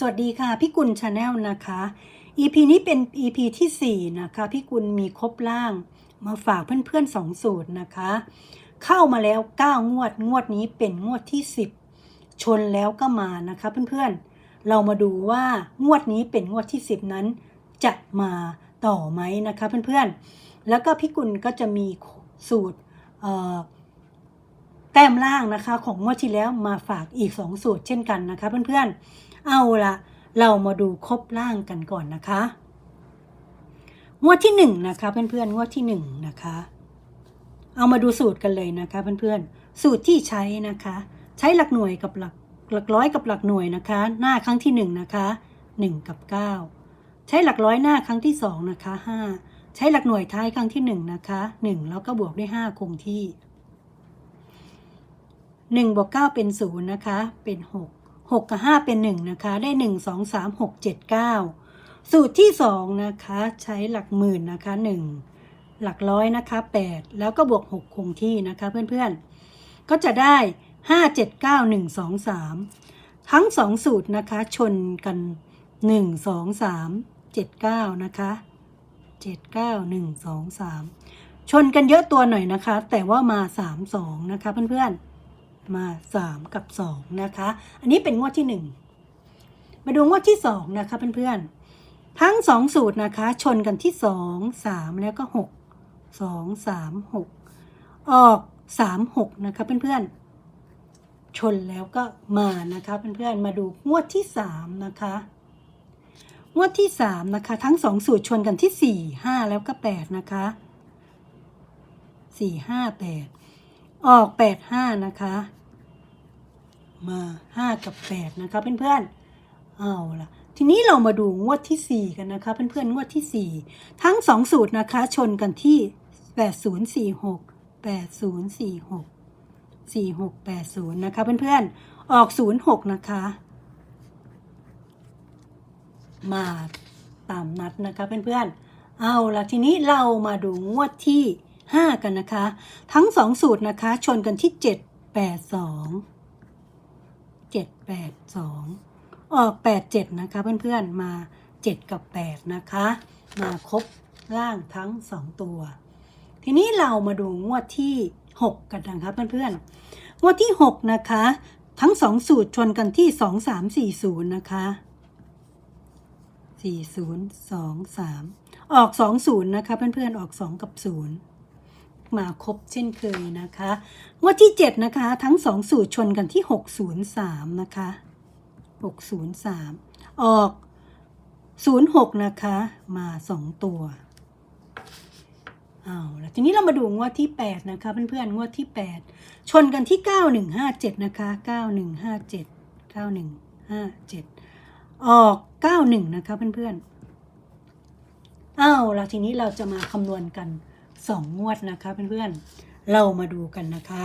สวัสดีค่ะ พี่กุลชาแนลนะคะ EP นี้เป็น EP ที่ 4 นะคะ พี่กุลมีครบล่างมาฝากเพื่อนๆสองสูตรนะคะ เข้ามาแล้ว 9 งวด งวดนี้เป็นงวดที่ 10 ชนแล้วก็มานะคะเพื่อนๆ เรามาดูว่างวดนี้เป็นงวดที่ 10 นั้น จะมาต่อไหมนะคะเพื่อนๆ แล้วก็พี่กุลก็จะมีสูตรแต้มล่างนะคะของงวดที่แล้วมาฝากอีก 2 สูตรเช่นกันนะคะเพื่อนๆ เอาละเรามาดูครบล่างกันก่อนนะคะ งวดที่1นะคะเพื่อนๆงวดที่1นะคะ เอามาดูสูตรกันเลยนะคะเพื่อนๆสูตรที่ใช้นะคะ ใช้หลักหน่วยกับหลักหลักร้อยกับหลักหน่วยนะคะ หน้าครั้งที่1นะคะ1กับ9ใช้หลักร้อยหน้าครั้งที่2นะคะ5ใช้หลักหน่วยท้ายครั้งที่1นะคะ1แล้วก็บวกด้วย5คงที่หนึ่งบวกเก้าเป็นศูนย์นะคะเป็นหก หกกับห้าเป็นหนึ่งนะคะ ได้หนึ่งสองสามหกเจ็ดเก้าสูตรที่สองนะคะ ใช้หลักหมื่นนะคะหนึ่งหลักร้อยนะคะแปดแล้วก็บวกหกคงที่นะคะเพื่อนๆ ก็จะได้ห้าเจ็ดเก้าหนึ่งสองสามทั้งสองสูตรนะคะ ชนกันหนึ่งสองสามเจ็ดเก้านะคะเจ็ดเก้าหนึ่งสองสามชนกันเยอะตัวหน่อยนะคะ แต่ว่ามาสามสองนะคะเพื่อนๆ มา 3 กับ 2 นะคะ อันนี้เป็นงวดที่ 1 มาดูงวดที่ 2 นะคะเพื่อนๆ ทั้ง 2 สูตรนะคะ ชนกันที่ 2 3 แล้วก็ 6 2 3 6 ออก 3 6 นะคะเพื่อนๆ ชนแล้วก็มานะคะเพื่อนๆ มาดูงวดที่ 3 นะคะงวดที่ 3 นะคะ ทั้ง 2 สูตรชนกันที่ 4 5 แล้วก็ 8 นะคะ 4 5 8 ออก8 5นะคะ มา5กับ8นะคะเพื่อนๆเอาล่ะทีนี้เรามาดูงวดที่ 4 กันนะคะ เพื่อนๆงวดที่ 4 ทั้ง 2 สูตรนะคะ ชนกันที่ 8046 8046 4680 นะคะ เพื่อนๆออก 06 นะคะ มาตามนัดนะคะ เพื่อนๆเอาล่ะทีนี้เรามาดูงวดที่ 5 กันนะคะ ทั้ง 2 สูตรนะคะ ชนกันที่ 782 7 8 2 ออก 8 7 นะคะ เพื่อนๆ มา 7 กับ 8 นะคะ มาครบร่างทั้ง 2 ตัว ทีนี้เรามาดูงวดที่ 6 กันนะคะเพื่อนๆ งวดที่ 6 นะคะ ทั้ง 2 สูตรชนกันที่ 2 3 4 0 นะคะ4 0 2 3 ออก 2 0 นะคะ เพื่อนๆ ออก 2 กับ 0 มาครบเช่นเคยนะคะงวดที่ 7 นะคะ ทั้ง 2 สูตรชนกันที่ 603 นะคะ 603 ออก 06 นะคะ มา 2 ตัวเอาละทีนี้เรามาดูงวดที่ 8 นะคะ เพื่อนๆงวดที่ 8 ชนกันที่ 9157 นะคะ 9157 9157 ออก 91 นะคะเพื่อนๆเอาละทีนี้เราจะมาคำนวณกัน 2งงวดนะคะเพื่อนๆเรามาดูกันนะคะ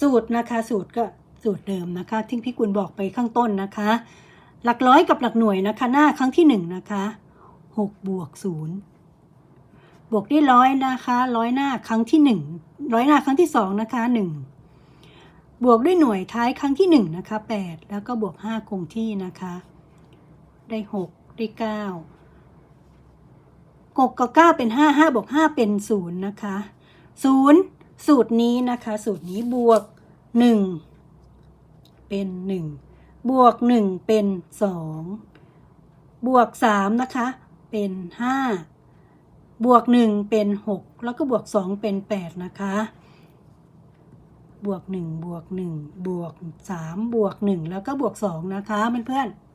สูตรนะคะสูตรก็สูตรเดิมนะคะที่พี่กุลบอกไปข้างต้นนะคะ หลักร้อยกับหลักหน่วยนะคะ หน้าครั้งที่1นะคะ6บวก0บวกด้วยร้อยนะคะร้อยหน้าครั้งที่1ร้อยหน้าครั้งที่2นะคะ1บวกด้วยหน่วยท้ายครั้งที่1นะคะ8แล้วก็บวก5คงที่นะคะ ได้6ได้9 หกกับเก้าเป็นห้าห้าบวกห้าเป็นศูนย์นะคะศูนย์สูตรนี้นะคะ สูตรนี้บวกหนึ่งเป็นหนึ่งบวกหนึ่งเป็นสองบวกสามนะคะ เป็นห้าบวกหนึ่งเป็นหกแล้วก็บวกสองเป็นแปดนะคะบวกหนึ่งบวกหนึ่งบวกสามบวกหนึ่งแล้วก็บวกสองนะคะเพื่อนๆ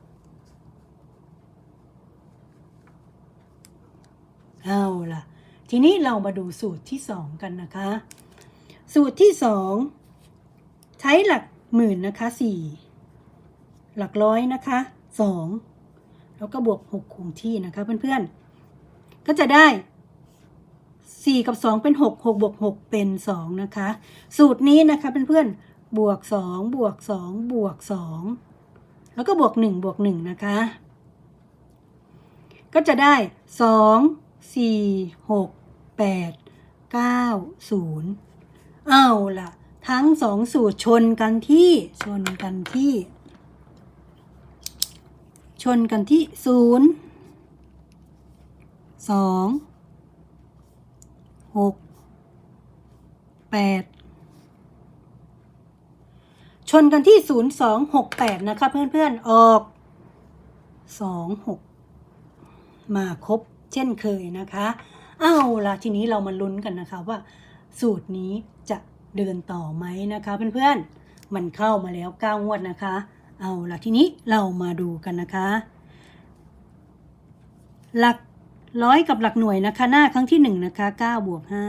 เอาล่ะ ทีนี้เรามาดูสูตรที่2กันนะคะ สูตรที่2ใช้หลักหมื่นนะคะ4หลักร้อยนะคะ2แล้วก็บวก6คงที่นะคะเพื่อนๆ ก็จะได้4กับ2เป็น6 6บวก6เป็น2นะคะ สูตรนี้นะคะเพื่อนๆบวก2บวก2บวก2แล้วก็บวก1บวก1นะคะ ก็จะได้สอง สี่หกแปดเก้าศูนย์เอาล่ะ ทั้งสองสูตรชนกันที่ชนกันที่ ชนกันที่ศูนย์สองหกแปดชนกันที่ศูนย์สองหกแปดนะคะเพื่อนๆ ออกสองหกมาครบ เช่นเคยนะคะเอาล่ะทีนี้เรามาลุ้นกันนะคะว่า สูตรนี้จะเดินต่อไหมนะคะเพื่อนๆมันเข้ามาแล้วเก้างวดนะคะ เอาล่ะทีนี้เรามาดูกันนะคะ หลักร้อยกับหลักหน่วยนะคะ หน้าครั้งที่หนึ่งนะคะเก้าบวกห้า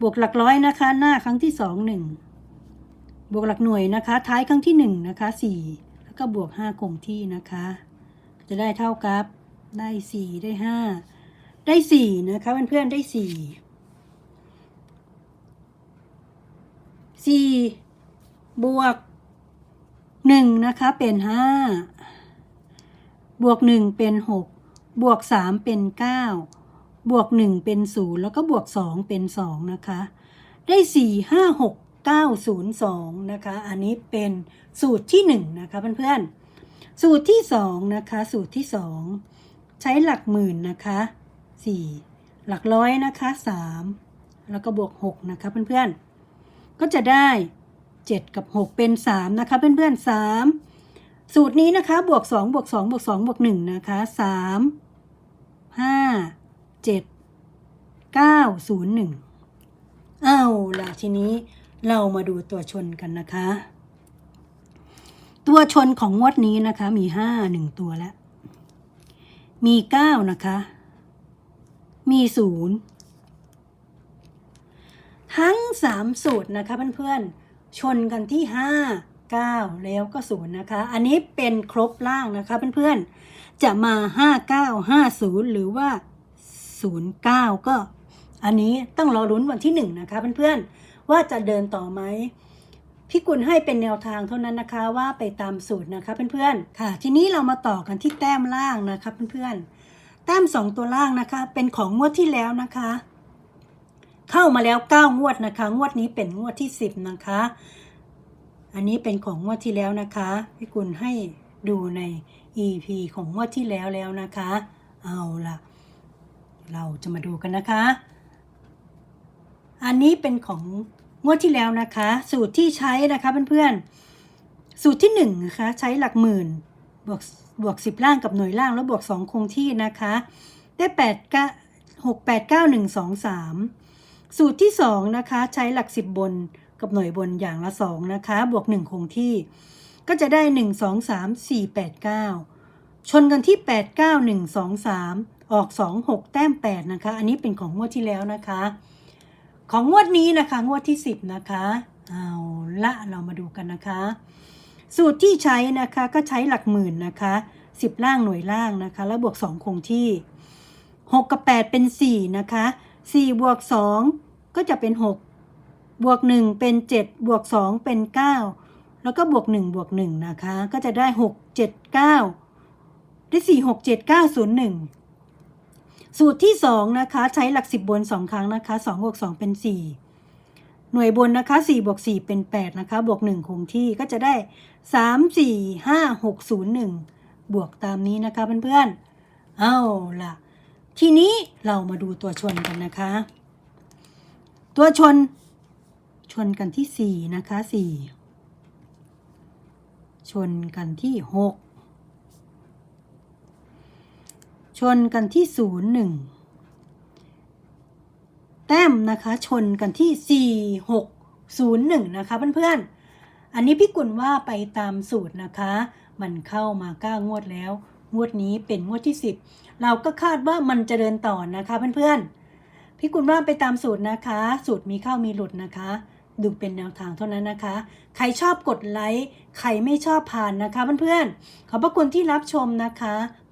บวกหลักร้อยนะคะ หน้าครั้งที่สองหนึ่งบวกหลักหน่วยนะคะ ท้ายครั้งที่หนึ่งนะคะสี่แล้วก็บวกห้าคงที่นะคะ จะได้เท่ากับ ได้สี่ได้ห้าได้สี่นะคะเพื่อนๆได้สี่สี่บวกหนึ่งนะคะเป็นห้าบวกหนึ่งเป็นหกบวกสามเป็นเก้าบวกหนึ่งเป็นศูนย์แล้วก็บวกสองเป็นสองนะคะ ได้สี่ห้าหกเก้าศูนย์สองนะคะ อันนี้เป็นสูตรที่หนึ่งนะคะเพื่อนๆสูตรที่สองนะคะ สูตรที่สอง ใช้หลักหมื่นนะคะสี่หลักร้อยนะคะสามแล้วก็บวกหกนะคะเพื่อนๆ ก็จะได้เจ็ดกับหกเป็นสามนะคะเพื่อนๆสามสูตรนี้นะคะบวกสองบวกสองบวกสองบวกหนึ่งนะคะสามห้าเจ็ดเก้าศูนย์หนึ่งเอาล่ะทีนี้เรามาดูตัวชนกันนะคะ ตัวชนของงวดนี้นะคะมีห้าหนึ่งตัวแล้ว มีเก้านะคะ มีศูนย์ทั้งสามสูตรนะคะเพื่อนๆ ชนกันที่ห้าเก้าแล้วก็ศูนย์นะคะ อันนี้เป็นครบล่างนะคะเพื่อนๆ จะมาห้าเก้าห้าศูนย์หรือว่าศูนย์เก้าก็ อันนี้ต้องรอลุ้นวันที่หนึ่งนะคะเพื่อนๆ ว่าจะเดินต่อไหม พี่กุลให้เป็นแนวทางเท่านั้นนะคะว่าไปตามสูตรนะคะเพื่อนๆ ค่ะ ทีนี้เรามาต่อกันที่แต้มล่างนะคะเพื่อนๆ แต้มสองตัวล่างนะคะ เป็นของงวดที่แล้วนะคะ เข้ามาแล้วเก้างวดนะคะ งวดนี้เป็นงวดที่สิบนะคะ อันนี้เป็นของงวดที่แล้วนะคะ พี่กุลให้ดูใน EP ของงวดที่แล้วแล้วนะคะ เอาล่ะ เราจะมาดูกันนะคะ อันนี้เป็นของ งวดที่แล้วนะคะ สูตรที่ใช้นะคะเพื่อนๆ สูตรที่หนึ่งนะคะใช้หลักหมื่นบวกบวกสิบล่างกับหน่วยล่างแล้วบวกสองคงที่นะคะ ได้แปดเก้าหกแปดเก้าหนึ่งสองสามสูตรที่สองนะคะใช้หลักสิบบนกับหน่วยบนอย่างละสองนะคะ บวกหนึ่งคงที่ ก็จะได้หนึ่งสองสามสี่แปดเก้าชนกันที่แปดเก้าหนึ่งสองสามออกสองหกแต้มแปดนะคะ อันนี้เป็นของงวดที่แล้วนะคะ ของงวดนี้นะคะ งวดที่ 10 นะคะเอาละเรามาดูกันนะคะ สูตรที่ใช้นะคะก็ใช้หลักหมื่นนะคะ 10 ล่างหน่วยล่างนะคะ แล้วบวก 2 คงที่ 6 กับ 8 เป็น 4 นะคะ 4 บวก 2 ก็จะเป็น 6 บวก 1 เป็น 7 บวก 2 เป็น 9 แล้วก็บวก 1 บวก 1 นะคะ ก็จะได้ 6 7 9 ได้ 4 6 7 9 0 1 สูตรที่ 2 นะคะ ใช้หลัก 10 บน 2 ครั้งนะคะ2บวก2เป็น 4 หน่วยบนนะคะ4บวก4เป็น 8 นะคะ บวก 1 คงที่ก็จะได้ 3 4 5 6 0 1 บวกตามนี้นะคะเพื่อนๆ เอาล่ะ ทีนี้เรามาดูตัวชนกันนะคะ ตัวชนชนกันที่ 4 นะคะ 4 ชนกันที่ 6 ชนกันที่ศูนย์หนึ่งแต้มนะคะชนกันที่สี่หกศูนะคะเพื่อนๆ อันนี้พี่กุลว่าไปตามสูตรนะคะ มันเข้ามาก้างวดแล้ว งวดนี้เป็นงวดที่สิบเราก็คาดว่ามันจะเดินต่อนะคะเพื่อนๆ พี่กุลว่าไปตามสูตรนะคะ สูตรมีเข้ามีหลุดนะคะ ดูเป็นแนวทางเท่านั้นนะคะ ใครชอบกดไลค์ ใครไม่ชอบผ่านนะคะเพื่อนๆ ขอบพระคุณที่รับชมนะคะ